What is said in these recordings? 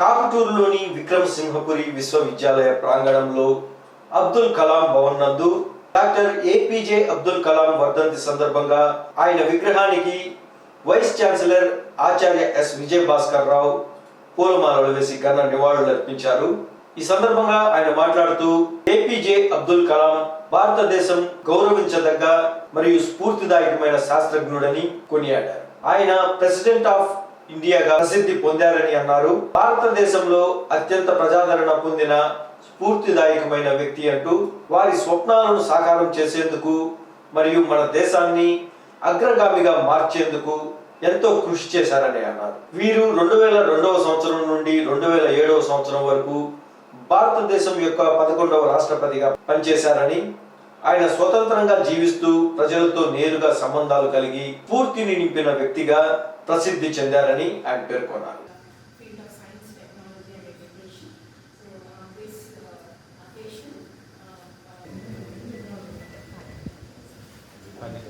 కాకుటూరులోని విక్రమసింహపురి విశ్వవిద్యాలయ ప్రాంగణంలో అబ్దుల్ కలాం భవన్ నందు డాక్టర్ ఏపీజే అబ్దుల్ కలాం వర్ధంతి సందర్భంగా ఆయన విగ్రహానికి vice chancellor Acharya S Vijay Bhaskar Rao పూలమాలలు వేసి ఘన నివాళులు అర్పించారు. ఈ సందర్భంగా ఆయన మాట్లాడుతూ ఏపీజే అబ్దుల్ కలాం భారతదేశం గౌరవించదగ్గ మరియు స్ఫూర్తిదాయకమైన శాస్త్రజ్ఞుడని కొనియాడారు. ఆయన ప్రెసిడెంట్ ఆఫ్ ఇండియాగా ప్రసిద్ధి పొందారని అన్నారు. భారతదేశంలో అత్యంత ప్రజాదరణ పొందిన స్ఫూర్తిదాయకమైన వ్యక్తి అంటూ వారి స్వప్నాలను సాకారం చేసేందుకు మరియు మన దేశాన్ని అగ్రగామిగా మార్చేందుకు ఎంతో కృషి చేశారని అన్నారు. వీరు రెండు వేల రెండవ సంవత్సరం నుండి రెండు వేల ఏడవ సంవత్సరం వరకు భారతదేశం యొక్క పదకొండవ రాష్ట్రపతిగా పనిచేశారని ఆయన స్వతంత్రంగా జీవిస్తూ ప్రజలతో నేరుగా సంబంధాలు కలిగి పూర్తిని నింపిన వ్యక్తిగా ప్రసిద్ధి చెందారని ఆయన పేర్కొన్నారు Thank you.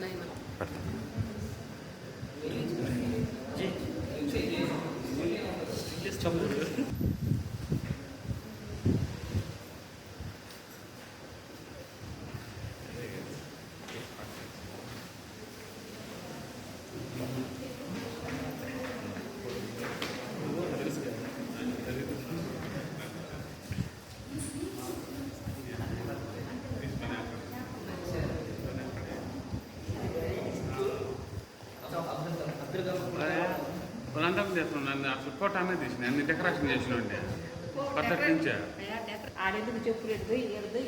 नहीं मत जी ఆ. వాళ్ళంతా చేస్తున్నాను అసలు ఫోటో అనేది తీసిన అన్ని డెకరేషన్ చేసిన పద్ధతి నుంచే? ఆడేందుకు ఎడుదు